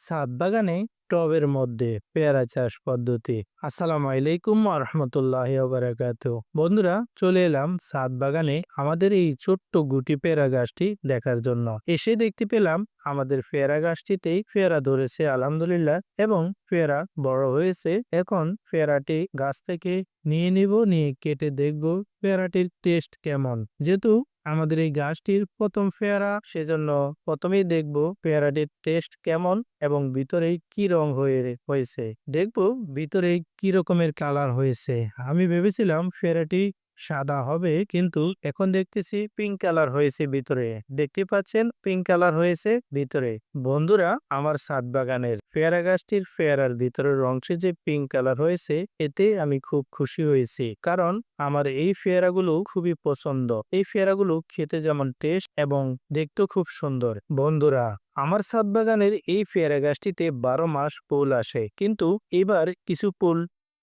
ছাদ বাগানে টবের মধ্যে পেয়ারা চাষ পদ্ধতি। আসসালামু আলাইকুম রহমতুল্লাহ বারাকাত বন্ধুরা, চলে এলাম ছাদ বাগানে আমাদের এই ছোট্ট গুটি পেয়ারা গাছটি দেখার জন্য। এসে দেখতে পেলাম আমাদের পেয়ারা গাছটিতেই পেয়ারা ধরেছে, আলহামদুলিল্লাহ, এবং পেয়ারা বড় হয়েছে। এখন পেয়ারাটি গাছ থেকে নিয়ে নিব, নিয়ে কেটে দেখব পেয়ারাটির টেস্ট কেমন। যেহেতু আমাদের এই গাছটির প্রথম পেয়ারা, সেজন্য প্রথমেই দেখব পেয়ারাটির টেস্ট কেমন এবং ভিতরে কি রং হয়ে হয়েছে। দেখব ভিতরে কি রকমের কালার হয়েছে। আমি ভেবেছিলাম পেয়ারাটি সাদা হবে, কিন্তু এখন দেখতেছি পিঙ্ক কালার হয়েছে ভিতরে। দেখতে পাচ্ছেন? পিঙ্ক কালার হয়েছে ভিতরে। বন্ধুরা, আমার সাত বাগানের পেয়ারা গাছটির পেয়ারার ভিতরের অংশে যে পিঙ্ক কালার হয়েছে, এতে আমি খুব খুশি হয়েছি। কারণ আমার এই পেয়ারাগুলো খুবই পছন্দ। এই পেয়ারাগুলো খেতে যেমন টেস্ট এবং দেখতেও খুব সুন্দর। বন্ধুরা, আমার সাত বাগানের এই পেয়ারা গাছটিতে বারো মাস ফুল আসে। কিন্তু এবার কিছু ফুল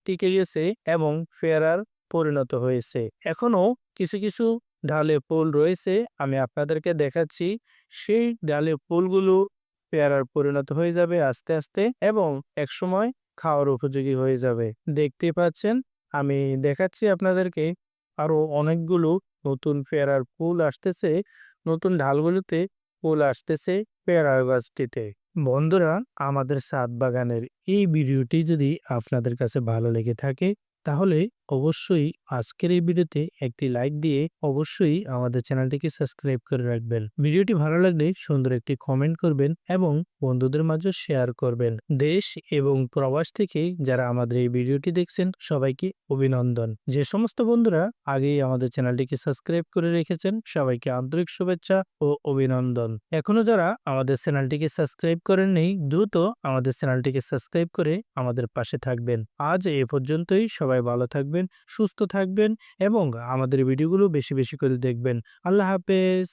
টিকে গেছে এবং পেয়ারার পরিণত হয়েছে। এখনও কিছু কিছু ডালে ফুল রয়েছে, আমি আপনাদেরকে দেখাচ্ছি। সেই ডালে ফুলগুলো পেয়ারার পরিণত হয়ে যাবে আস্তে আস্তে এবং একসময় খাওয়ার উপযোগী হয়ে যাবে। দেখতে পাচ্ছেন, আমি দেখাচ্ছি আপনাদেরকে আরও অনেকগুলো নতুন পেয়ারার ফুল আসতেছে। নতুন ঢালগুলোতে ফুল আসতেছে পেয়ারা গাছটিতে। বন্ধুরা, আমাদের সাত বাগানের এই ভিডিওটি যদি আপনাদের কাছে ভালো লেগে থাকে তাহলে অবশ্যই আজকের এই ভিডিওতে একটি লাইক দিয়ে অবশ্যই আমাদের চ্যানেলটিকে সাবস্ক্রাইব করে রাখবেন। ভিডিওটি ভালো লাগলে সুন্দর একটি কমেন্ট করবেন এবং বন্ধুদের মাঝে শেয়ার করবেন। দেশ এবং প্রবাস থেকে যারা আমাদের এই ভিডিওটি দেখছেন, সবাইকে অভিনন্দন। যে সমস্ত বন্ধুরা আগেই আমাদের চ্যানেলটিকে সাবস্ক্রাইব করে রেখেছেন, সবাইকে আন্তরিক শুভেচ্ছা ও অভিনন্দন। এখনও যারা আমাদের চ্যানেলটিকে সাবস্ক্রাইব করেন নেই দ্রুত আমাদের চ্যানেলটিকে সাবস্ক্রাইব করে আমাদের পাশে থাকবেন। আজ এ পর্যন্তই সবাই ভালো থাকবেন সুস্থ থাকবেন এবং আমাদের ভিডিওগুলো বেশি বেশি করে দেখবেন। আল্লাহ হাফেজ।